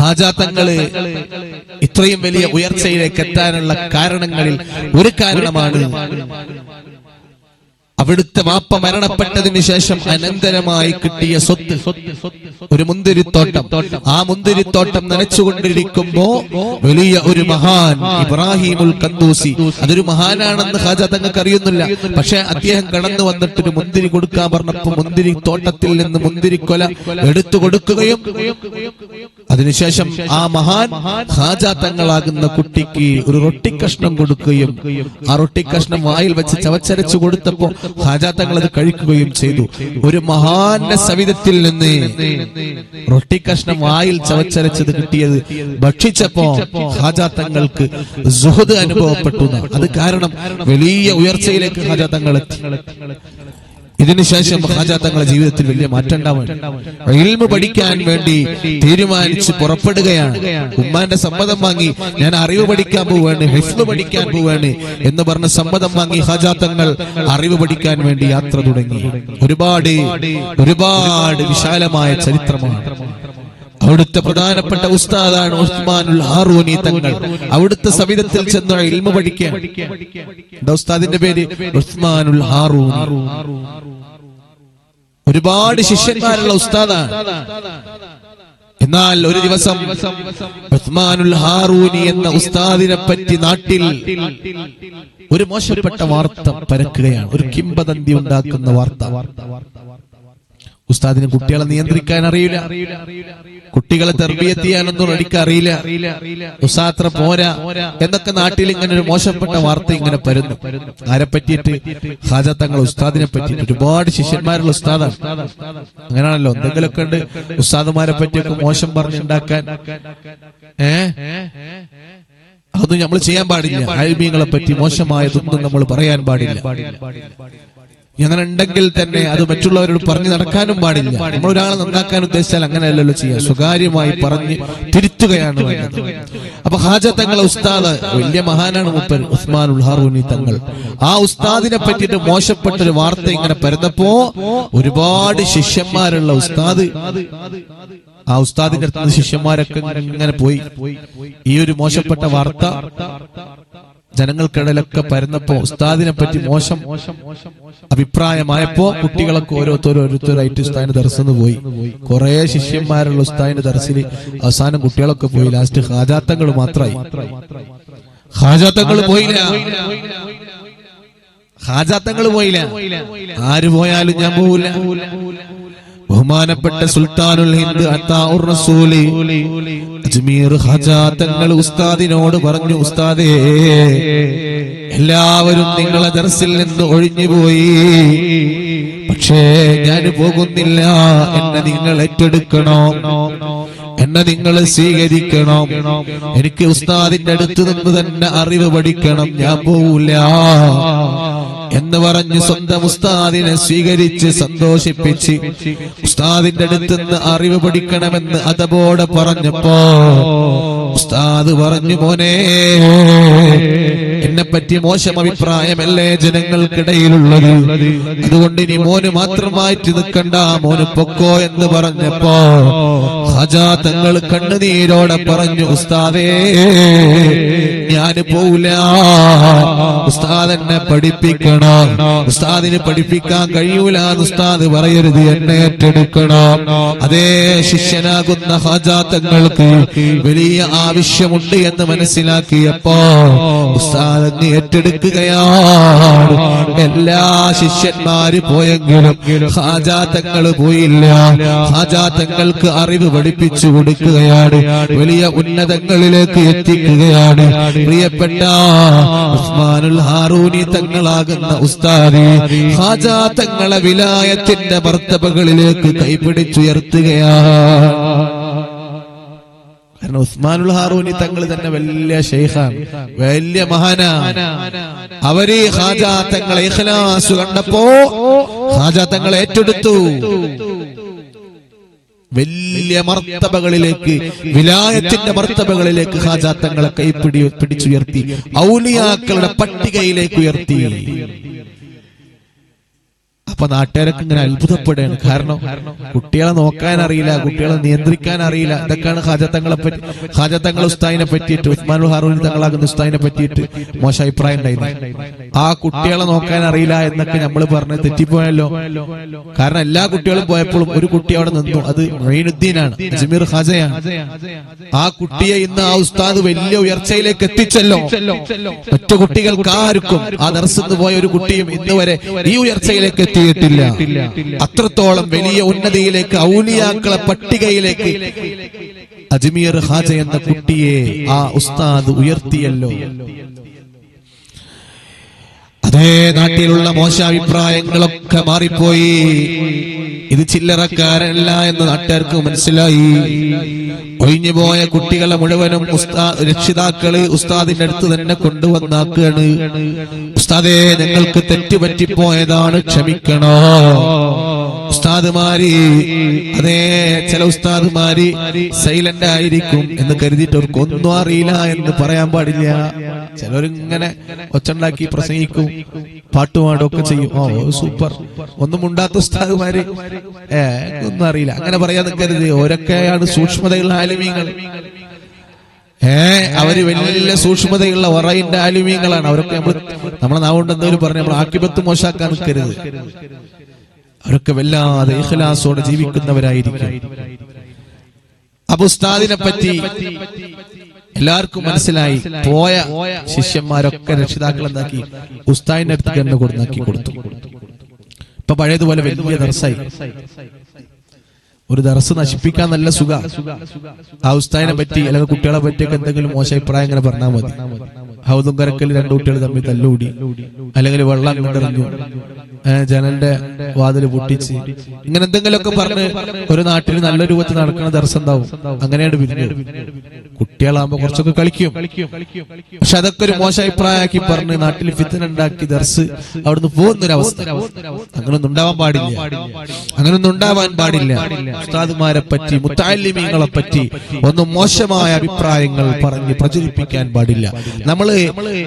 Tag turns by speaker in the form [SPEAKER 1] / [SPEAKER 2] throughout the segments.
[SPEAKER 1] ഹാജാത്തങ്ങൾ ഇത്രയും വലിയ ഉയർച്ചയിലേക്ക് എത്താനുള്ള കാരണങ്ങളിൽ ഒരു കാരണമാണ് അവിടുത്തെ വാപ്പ മരണപ്പെട്ടതിന് ശേഷം അനന്തരമായി കിട്ടിയ സ്വത്ത്. ഒരു മുന്തിരിത്തോട്ടം. ആ മുന്തിരിത്തോട്ടം നനച്ചുകൊണ്ടിരിക്കുമ്പോ വലിയ ഒരു മഹാൻ ഇബ്രാഹിമുൽ കന്തൂസി അതൊരു മഹാനാണെന്ന് ഹാജ തങ്ങൾക്ക് അറിയുന്നില്ല. പക്ഷെ അദ്ദേഹം കടന്നു വന്നിട്ട് ഒരു മുന്തിരി കൊടുക്കാൻ പറഞ്ഞപ്പോ മുന്തിരി തോട്ടത്തിൽ നിന്ന് മുന്തിരിക്കൊല എടുത്തു കൊടുക്കുകയും അതിനുശേഷം ആ മഹാൻ ഹാജ തങ്ങളാകുന്ന കുട്ടിക്ക് ഒരു റൊട്ടിക്കഷ്ണം കൊടുക്കുകയും ആ റൊട്ടിക്കഷ്ണം വായിൽ വെച്ച് ചവച്ചരച്ചു കൊടുത്തപ്പോ ഹാജാത്തങ്ങൾ അത് കഴിക്കുകയും ചെയ്തു ഒരു മഹാന്റെ സവിധത്തിൽ നിന്ന് റൊട്ടി കഷ്ണം വായിൽ ചവച്ചരച്ചത് കിട്ടിയത് ഭക്ഷിച്ചപ്പോ ഹാജാത്തങ്ങൾക്ക് അനുഭവപ്പെട്ടു. അത് കാരണം വലിയ ഉയർച്ചയിലേക്ക് ഹാജാത്തങ്ങൾ ഇതിനുശേഷം ഹാജ തങ്ങളുടെ ജീവിതത്തിൽ വലിയ മാറ്റം ഉണ്ടാവാൻ ഇൽമ പഠിക്കാൻ വേണ്ടി തീരുമാനിച്ച് പുറപ്പെടുകയാണ്. ഉമ്മാന്റെ സമ്മതം വാങ്ങി ഞാൻ അറിവ് പഠിക്കാൻ പോവാണ് ഹിഫ്ല് പഠിക്കാൻ പോവാണ് എന്ന് പറഞ്ഞ സമ്മതം വാങ്ങി ഹാജ തങ്ങൾ അറിവ് പഠിക്കാൻ വേണ്ടി യാത്ര തുടങ്ങി. ഒരുപാട് ഒരുപാട് വിശാലമായ ചരിത്രമാണ്. അവിടുത്തെ പ്രധാനപ്പെട്ട ഉസ്താദാണ് ഉസ്മാനുൽ ഹാറൂനി തങ്ങൾ. അവിടുത്തെ സവിധത്തിൽ ചെന്ന് ഇൽമ പഠിക്കാൻ. ഉസ്താദിന്റെ പേര്? ഉസ്മാനുൽ ഹാറൂനി. ഒരുപാട് ശിഷ്യന്മാരുള്ള ഉസ്താദാണ്. എന്നാൽ ഒരു ദിവസം ഉസ്മാനുൽ ഹാറൂനി എന്ന ഉസ്താദിനെ പറ്റി നാട്ടിൽ ഒരു മോശപ്പെട്ട വാർത്ത പരക്കുകയാണ്. ഒരു കിംബദന്തി ഉണ്ടാക്കുന്ന വാർത്ത. ഉസ്താദിന് കുട്ടികളെ നിയന്ത്രിക്കാൻ അറിയില്ല. കുട്ടികളെ തെർബിയത്ത് ചെയ്യാനൊന്നും അറിയില്ല ഉസാത്ര പോരാ. എന്നൊക്കെ നാട്ടിൽ ഇങ്ങനെ ഒരു മോശപ്പെട്ട വാർത്ത ഇങ്ങനെ പരുന്നു. ആരെ പറ്റിയിട്ട്? ഹാജ തങ്ങൾ ഉസ്താദിനെ പറ്റിയിട്ട്. ഒരുപാട് ശിഷ്യന്മാരുള്ള ഉസ്താദാണ്. അങ്ങനെയാണല്ലോ. എന്തെങ്കിലുമൊക്കെ ഉണ്ട്. ഉസ്താദുമാരെ പറ്റിയൊക്കെ മോശം പറഞ്ഞുണ്ടാക്കാൻ ഏ? അതൊന്നും നമ്മൾ ചെയ്യാൻ പാടില്ല. ആൽമീങ്ങളെ പറ്റി മോശമായതൊന്നും നമ്മൾ പറയാൻ പാടില്ല. അങ്ങനെ ഉണ്ടെങ്കിൽ തന്നെ അത് മറ്റുള്ളവരോട് പറഞ്ഞു നടക്കാനും പാടില്ല. നമ്മൾ ഒരാളെ നന്നാക്കാൻ ഉദ്ദേശിച്ചാൽ അങ്ങനെയല്ലല്ലോ ചെയ്യുക സ്വകാര്യമായി പറഞ്ഞ് തിരുത്തുകയാണ് വേണ്ടത്. അപ്പൊ ഹാജ തങ്ങളെ ഉസ്താദ് വലിയ മഹാനാണ് മുപ്പൻ ഉസ്മാൻ ഉൽഹാറൂനി തങ്ങൾ. ആ ഉസ്താദിനെ പറ്റിയിട്ട് മോശപ്പെട്ട ഒരു വാർത്ത ഇങ്ങനെ പരന്നപ്പോ ഒരുപാട് ശിഷ്യന്മാരുള്ള ഉസ്താദ് ആ ഉസ്താദിന്റെ ശിഷ്യന്മാരൊക്കെ ഇങ്ങനെ പോയി. ഈ ഒരു മോശപ്പെട്ട വാർത്ത ജനങ്ങൾക്കിടയിലൊക്കെ പരന്നപ്പോ ഉസ്താദിനെ പറ്റി മോശം അഭിപ്രായമായപ്പോ കുട്ടികളൊക്കെ ഓരോരുത്തരും ഓരോരുത്തരായിട്ട് ഉസ്താദിന്റെ ദർശനം പോയി. കുറെ ശിഷ്യന്മാരുള്ള ഉസ്താദിന്റെ ദർശിൽ അവസാനം കുട്ടികളൊക്കെ പോയി. ലാസ്റ്റ് ഹാജാത്തങ്ങൾ മാത്രമായി ഹാജാത്തങ്ങൾ പോയില്ല. ഹാജാത്തങ്ങൾ പോയില്ല. ആര് പോയാലും ഞാൻ പോവില്ല. ബഹുമാനപ്പെട്ട സുൽത്താനുൽ ഹിന്ദ് അത്താഉർ റസൂലി അജ്മീർ ഹജാത്തങ്ങൾ ഉസ്താദിനോട് പറഞ്ഞു ഉസ്താദേ എല്ലാവരും നിങ്ങളെ ദർസിൽ നിന്ന് ഒഴിഞ്ഞുപോയി പക്ഷേ ഞാൻ പോകുന്നില്ല. എന്നെ നിങ്ങൾ ഏറ്റെടുക്കണോ. എന്നെ നിങ്ങൾ സ്വീകരിക്കണം. എനിക്ക് ഉസ്താദിന്റെ അടുത്ത് നിന്ന് തന്നെ അറിവ് പഠിക്കണം. ഞാൻ പോവില്ല. എന്ന് പറഞ്ഞ് സ്വന്തം ഉസ്താദിനെ സ്വീകരിച്ച് സന്തോഷിപ്പിച്ച് ഉസ്താദിന്റെ അടുത്തുനിന്ന് അറിവ് പഠിക്കണമെന്ന് അതബോടെ പറഞ്ഞപ്പോ ഉസ്താദ് പറഞ്ഞു മോനെ എന്നെ പറ്റി മോശം അഭിപ്രായമല്ലേ ജനങ്ങൾക്കിടയിലുള്ളത്? അതുകൊണ്ട് ഇനി മോന് മാത്രമായിട്ട് നിൽക്കണ്ട മോന് പൊക്കോ എന്ന് പറഞ്ഞപ്പോ ഹജാ തങ്ങൾ കണ്ണുനീരോടെ പറഞ്ഞു ഉസ്താദേ ഞാൻ പോവില്ല. ഉസ്താദ് എന്നെ പഠിപ്പിക്കണം. ഉസ്താദിന് പഠിപ്പിക്കാൻ കഴിയൂല ഉസ്താദ് പറയരുത് എന്നെ ഏറ്റെടുക്കണം. അതേ ശിഷ്യനാകുന്ന ഹാജാത്തങ്ങൾക്ക് വലിയ ആവശ്യമുണ്ട് എന്ന് മനസ്സിലാക്കിയപ്പോ ഉസ്താദ് ഏറ്റെടുക്കുകയാണ്. എല്ലാ ശിഷ്യന്മാര് പോയെങ്കിലും ഹാജാത്തങ്ങൾ പോയില്ല. ഹാജാത്തങ്ങൾക്ക് അറിവ് പഠിപ്പിച്ചു കൊടുക്കുകയാണ്. വലിയ ഉന്നതങ്ങളിലേക്ക് എത്തിക്കുകയാണ്. പ്രിയപ്പെട്ട ഉസ്മാനുൽ ഹാറൂനി തങ്ങളാകുന്ന ഉസ്താദി ഹാജാത്തങ്ങളെ വിലായത്തിന്റെ ഭർത്തവകളിലേക്ക് കൈപിടിച്ചുയർത്തുകയാണ്. കാരണം ഉസ്മാനുൽ ഹാറൂനി തങ്ങൾ തന്നെ വലിയ ഷെയ്ഖാണ് വലിയ മഹാനാണ്. അവർ ഹാജാ തങ്ങളെ ഇഖ്ലാസ് കണ്ടപ്പോ ഹാജാ ഏറ്റെടുത്തു. വലിയ മർത്തബകളിലേക്ക് വിലായത്തിന്റെ മർത്തബകളിലേക്ക് ഹാജാ തങ്ങളെ കൈപ്പിടി പിടിച്ചുയർത്തി ഔലിയാക്കളുടെ പട്ടികയിലേക്ക് ഉയർത്തി. അപ്പൊ നാട്ടുകാരൊക്കെ ഇങ്ങനെ അത്ഭുതപ്പെടുകയാണ്. കാരണം കുട്ടികളെ നോക്കാൻ അറിയില്ല കുട്ടികളെ നിയന്ത്രിക്കാൻ അറിയില്ല ഇതൊക്കെയാണ് ഹാജത്തങ്ങളെ പറ്റി ഹാജത്തങ്ങൾ ഉസ്താദിനെ പറ്റിയിട്ട് ഉസ്മാൻ ഹാറൂൻ തങ്ങളാകുന്ന ഉസ്താദിനെ പറ്റിയിട്ട് മോശം അഭിപ്രായം ഉണ്ടായിരുന്നു. ആ കുട്ടികളെ നോക്കാൻ അറിയില്ല എന്നൊക്കെ നമ്മൾ പറഞ്ഞ് തെറ്റിപ്പോയല്ലോ. കാരണം എല്ലാ കുട്ടികളും പോയപ്പോഴും ഒരു കുട്ടി അവിടെ നിന്നു. അത് മൊയിനുദ്ദീനാണ് അജ്മീർ ഹാജയാണ് ആ കുട്ടിയെ ഇന്ന് ആ ഉസ്താദ് വലിയ ഉയർച്ചയിലേക്ക് എത്തിച്ചല്ലോ. മറ്റു കുട്ടികൾക്ക് ആർക്കും ആ ദർശന്ന് പോയ ഒരു കുട്ടിയും ഇന്ന് വരെ ഈ ഉയർച്ചയിലേക്ക് എത്തിയിട്ടില്ല അത്രത്തോളം വലിയ ഉന്നതിയിലേക്ക് ഔലിയാക്കളെ പട്ടികയിലേക്ക്. അജ്മീർ ഹാജ എന്ന കുട്ടിയെ ആ ഉസ്താദ് ഉയർത്തിയല്ലോ. അതേ നാട്ടിലുള്ള മോശാഭിപ്രായങ്ങളൊക്കെ മാറിപ്പോയി. ഇത് ചില്ലറക്കാരല്ല എന്ന് നാട്ടുകാർക്ക് മനസ്സിലായി. ഒഴിഞ്ഞുപോയ കുട്ടികളെ മുഴുവനും രക്ഷിതാക്കൾ ഉസ്താദിന്റെ അടുത്ത് തന്നെ കൊണ്ടുവന്നാക്കുകയാണ് ഉസ്താദേ ഞങ്ങൾക്ക് തെറ്റുപറ്റിപ്പോയതാണ് ക്ഷമിക്കണോ? ഉസ്താദുമാരി അതേ ചില ഉസ്താദുമാരി സൈലന്റ് ആയിരിക്കും എന്ന് കരുതിയിട്ട് അവർക്ക് ഒന്നും അറിയില്ല എന്ന് പറയാൻ പാടില്ല. ചിലരിങ്ങനെ ഒച്ചുണ്ടാക്കി പ്രസംഗിക്കും പാട്ടുപാടും ഒക്കെ ചെയ്യും. ഓ സൂപ്പർ. ഒന്നും ഉണ്ടാത്ത ഉസ്താദുമാര് ഏ ഒന്നും അറിയില്ല. അങ്ങനെ പറയാൻ നിൽക്കരുത് ഓരൊക്കെയാണ് സൂക്ഷ്മതയുള്ള ആലിമീങ്ങൾ. ഏ അവർ വലിയ സൂക്ഷ്മതയുള്ള വറയിന്റെ ആലുമീങ്ങളാണ്. അവരൊക്കെ നമ്മൾ നമ്മളെ നാവുകൊണ്ട് എന്തെങ്കിലും പറഞ്ഞ്. നമ്മൾ ആക്കിപത്ത് മോശാക്കാൻ നിൽക്കരുത്. അവരൊക്കെ വല്ലാതെ ഇഖ്ലാസോടെ ജീവിക്കുന്നവരായിരിക്കും. അബുസ്താദിനെ പറ്റി എല്ലാവർക്കും മനസ്സിലായി. പോയ ശിഷ്യന്മാരൊക്കെ രക്ഷിതാക്കൾ എന്താക്കി ഉസ്താദിന്റെ അടുത്ത് തന്നെ കൊടുന്നാക്കി കൊടുത്തു. ഇപ്പൊ പഴയതുപോലെ വലിയ ദർസായി. ഒരു ദർസ് നശിപ്പിക്കാൻ നല്ല സുഖ. ആ ഉസ്താദിനെ പറ്റി അല്ലെങ്കിൽ കുട്ടികളെ പറ്റിയൊക്കെ എന്തെങ്കിലും മോശ അഭിപ്രായം ഇങ്ങനെ പറഞ്ഞാൽ മതി. ഹൗദും കരക്കൽ രണ്ടു കുട്ടികൾ തമ്മിൽ തല്ലുകൂടി അല്ലെങ്കിൽ വെള്ളം കൊണ്ടെറിഞ്ഞു ഏ, ജനലിന്റെ വാതിൽ പൊട്ടിച്ച് ഇങ്ങനെ എന്തെങ്കിലുമൊക്കെ പറഞ്ഞ് ഒരു നാട്ടിൽ നല്ല രൂപത്തിൽ നടക്കുന്ന ദർശനം ഉണ്ടാവും. അങ്ങനെയാണ് പിരിഞ്ഞത് കുട്ടികളാകുമ്പോ കുറച്ചൊക്കെ കളിക്കും. പക്ഷെ അതൊക്കെ ഒരു മോശ അഭിപ്രായമാക്കി പറഞ്ഞ് നാട്ടിൽ ഫിത്തന ഉണ്ടാക്കി ദർസ് അവിടുന്ന് അവസ്ഥ അങ്ങനൊന്നും ഉണ്ടാവാൻ പാടില്ല. അങ്ങനൊന്നും ഉണ്ടാവാൻ പാടില്ല. ഉസ്താദുമാരെ പറ്റി മുത്താലിമീങ്ങളെ പറ്റി ഒന്നും മോശമായ അഭിപ്രായങ്ങൾ പറഞ്ഞ് പ്രചരിപ്പിക്കാൻ പാടില്ല. നമ്മൾ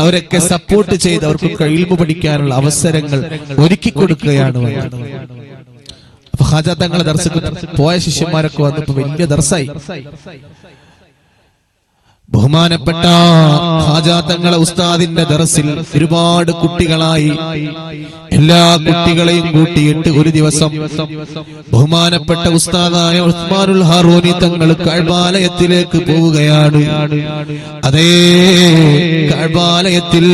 [SPEAKER 1] അവരൊക്കെ സപ്പോർട്ട് ചെയ്ത് അവർക്ക് കഴിവ് പഠിക്കാനുള്ള അവസരങ്ങൾ ഒരുക്കി കൊടുക്കുകയാണ് ഹാജ തങ്ങളെ ദർശക്ക് പോയ ശിഷ്യന്മാരൊക്കെ വന്നപ്പോ വലിയ ദർശായി ബഹുമാനപ്പെട്ട ഹാജാത്തങ്ങളെ ഉസ്താദിന്റെ ദറസിൽ ഒരുപാട് കുട്ടികളായി. എല്ലാ കുട്ടികളെയും കൂട്ടിയിട്ട് ഒരു ദിവസം ബഹുമാനപ്പെട്ട ഉസ്താദായ ഉസ്മാനുൽ ഹാറോനി തങ്ങൾ കഴബാലയത്തിലേക്ക് പോവുകയാണ്. അതേ കഴബാലയത്തിൽ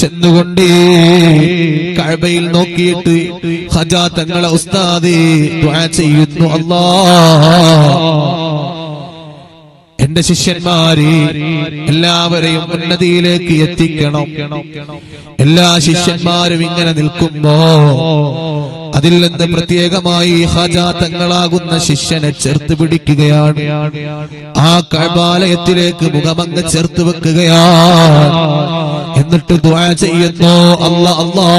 [SPEAKER 1] ചെന്നുകൊണ്ട് കഴബയിൽ നോക്കിയിട്ട് ഹജാ തങ്ങളെ ഉസ്താദ് ചെയ്യുന്നു. അല്ലാ എന്റെ ശിഷ്യന്മാരെ എല്ലാവരെയും ഉന്നതിയിലേക്ക് എത്തിക്കണം. എല്ലാ ശിഷ്യന്മാരും ഇങ്ങനെ നിൽക്കുമ്പോ അതിൽ നിന്ന് പ്രത്യേകമായി ഹജാതങ്ങളാകുന്ന ശിഷ്യനെ ചേർത്ത് പിടിക്കുകയാണ്. ആ കഴബാലയത്തിലേക്ക് മുഖമങ്ങ് ചേർത്ത് വെക്കുകയാണ്. എന്നിട്ട് ദ്വാ ചെയ്യുന്നു അല്ല അല്ലാ.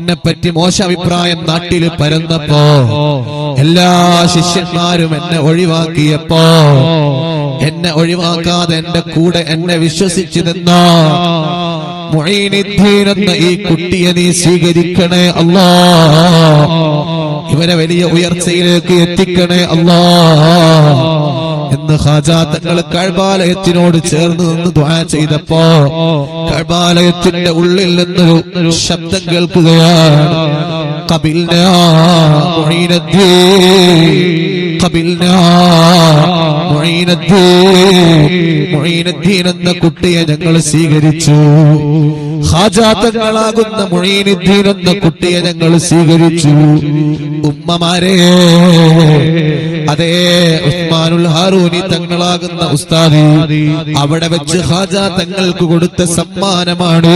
[SPEAKER 1] എന്നെ പറ്റി മോശ അഭിപ്രായം നാട്ടിൽ പരന്നപ്പോ എല്ലാ ശിഷ്യന്മാരും എന്നെ ഒഴിവാക്കിയപ്പോ എന്നെ ഒഴിവാക്കാതെ എന്റെ കൂടെ എന്നെ വിശ്വസിച്ചു നിന്ന എന്ന ഈ കുട്ടിയെ നീ സ്വീകരിക്കണേ അല്ലാ. ഇവരെ വലിയ ഉയർച്ചയിലേക്ക് എത്തിക്കണേ അല്ലാ. എന്ന് ഹാജാ തങ്ങൾ കഴബാലയത്തിനോട് ചേർന്ന് നിന്ന് ചെയ്തപ്പോ കഴബാലയത്തിന്റെ ഉള്ളിൽ നിന്നൊരു ശബ്ദം കേൾക്കുകയാണ്. കപിൽനാ معين الدين معين الدين എന്ന കുട്ടിയെ ഞങ്ങൾ സ്വീകരിച്ചു. ഹാജാത്തങ്ങളാകുന്ന മുഴീനുദ്ദീൻ എന്ന കുട്ടിയെ ഞങ്ങൾ സ്വീകരിച്ചു. ഉമ്മമാരെ അതേ ഉസ്മാനുൽ ഹാറൂനി തങ്ങളാകുന്ന ഉസ്താദി അവിടെ വെച്ച് ഹാജ തങ്ങൾക്ക് കൊടുത്ത സമ്മാനമാണ്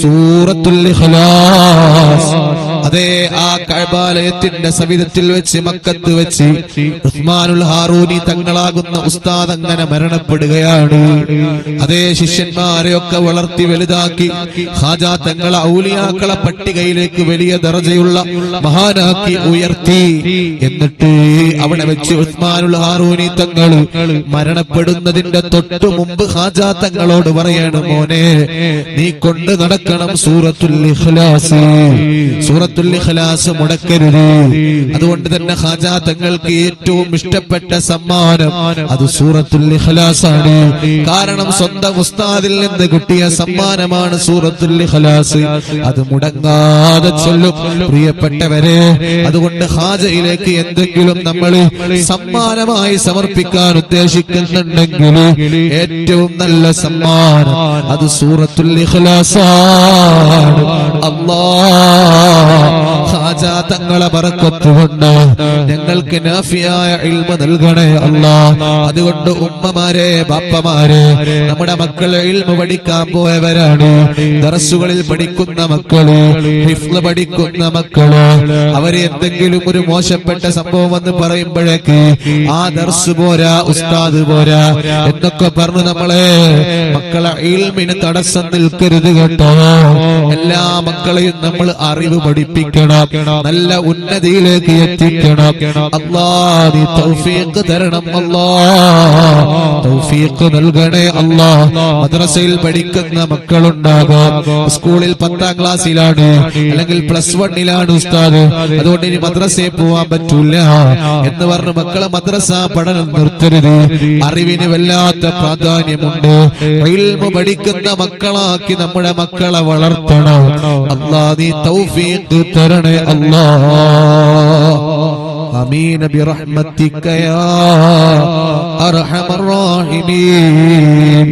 [SPEAKER 1] സൂറത്തുൽ ഇഖ്ലാസ്. അതേ ആ കഴബാലയത്തിന്റെ സവിധത്തിൽ വെച്ച് മക്കത്ത് വെച്ച് ഉസ്മാനുൽ ഹാറൂനി തങ്ങളാകുന്ന ഉസ്താദ് അങ്ങനെ മരണപ്പെടുകയാണ്. അതേ ശിഷ്യന്മാരെയൊക്കെ വളർത്തി വലുതാക്കി ഹാജാ തങ്ങളെ ഔലിയാക്കളെ പട്ടികയിലേക്ക് വലിയ ദർജയുള്ള മഹാനാക്കി ഉയർത്തി. എന്നിട്ട് അവിടെ വെച്ച് ഉസ്മാനുൽ ഹാറൂനി തങ്ങൾ മരണപ്പെടുന്നതിന്റെ തൊട്ടു മുമ്പ് ഹാജാ തങ്ങളോട് പറയണം മോനെ നീ കൊണ്ട് നടക്കണം സൂറത്തുൽ ഇഖ്ലാസ്. സൂറത്തുൽ ഇഖ്ലാസ് മുടക്കരുത്. അതുകൊണ്ട് തന്നെ ഹാജാ തങ്ങൾക്ക് ഏറ്റവും ഇഷ്ടപ്പെട്ട സമ്മാനം അത് സൂറത്തുൽ ഇഖ്ലാസാണ് ആണ്. കാരണം സ്വന്തം ഉസ്താദിൽ നിന്ന് കിട്ടിയ സമ്മാനമാണ് സൂറത്തുൽ ഇഖ്ലാസ്. അത് മുടങ്ങാതെ ചൊല്ലും. പ്രിയപ്പെട്ടവരെ അതുകൊണ്ട് ഹാജയിലേക്ക് എന്തെങ്കിലും നമ്മൾ സമ്മാനമായി സമർപ്പിക്കാൻ ഉദ്ദേശിക്കുന്നുണ്ടെങ്കിൽ ഏറ്റവും നല്ല സമ്മാനം അത് സൂറത്തുൽ ഇഖ്ലാസാണ് അല്ലാ ഹാജ തങ്ങളെ ബറക്കത്ത് കൊണ്ട് ഞങ്ങൾക്ക് നാഫിയായ ഇൽമ നൽകണേ അല്ല. അതുകൊണ്ട് ഉമ്മമാരെ ബാപ്പമാരെ നമ്മുടെ മക്കളെ ഇൽമ പഠിക്കാൻ പോയവരാണ്. ദറസുകളിൽ പഠിക്കുന്ന മക്കൾ ഹിഫ്ള് പഠിക്കുന്ന മക്കൾ. അവരെ എന്തെങ്കിലും ഒരു മോശപ്പെട്ട സംഭവം എന്ന് പറയുമ്പോഴേക്ക് ആ ദർസ് പോരാ ഉസ്താദ് പോരാ എന്നൊക്കെ പറഞ്ഞു നമ്മളെ. മക്കളെ ഇൽമിന് തടസ്സം നിൽക്കരുത് കേട്ടോ. എല്ലാ മക്കളെയും നമ്മൾ അറിവ് പഠിപ്പിക്കണം. നല്ല ഉന്നതിയിലേക്ക് എത്തിക്കണം. നീ തൗഫീഖ് തരണം അല്ലാ. തൗഫീഖ് നൽകണേ അള്ളാഹ് മദ്രസയിൽ പഠിക്കുന്ന മക്കളുണ്ടാകാം. സ്കൂളിൽ പത്താം ക്ലാസ്സിലാണ്. അല്ലെങ്കിൽ പ്ലസ് വണ്ണിലാണ് ഉസ്താദ്. അതുകൊണ്ട് ഇനി മദ്രസയിൽ പോവാൻ പറ്റൂല. എന്ന് പറഞ്ഞ് മക്കളെ മദ്രസ പഠനം നിർത്തരുത്. അറിവിന് വല്ലാത്ത പ്രാധാന്യമുണ്ട്. പഠിക്കുന്ന മക്കളാക്കി നമ്മുടെ മക്കളെ വളർത്തണം. അല്ലാ നീ തൗഫീഖ് തരണേ അല്ലാ അമീന ബിറഹ്മത്തിക്കയാ അർഹമർ റഹീമീൻ.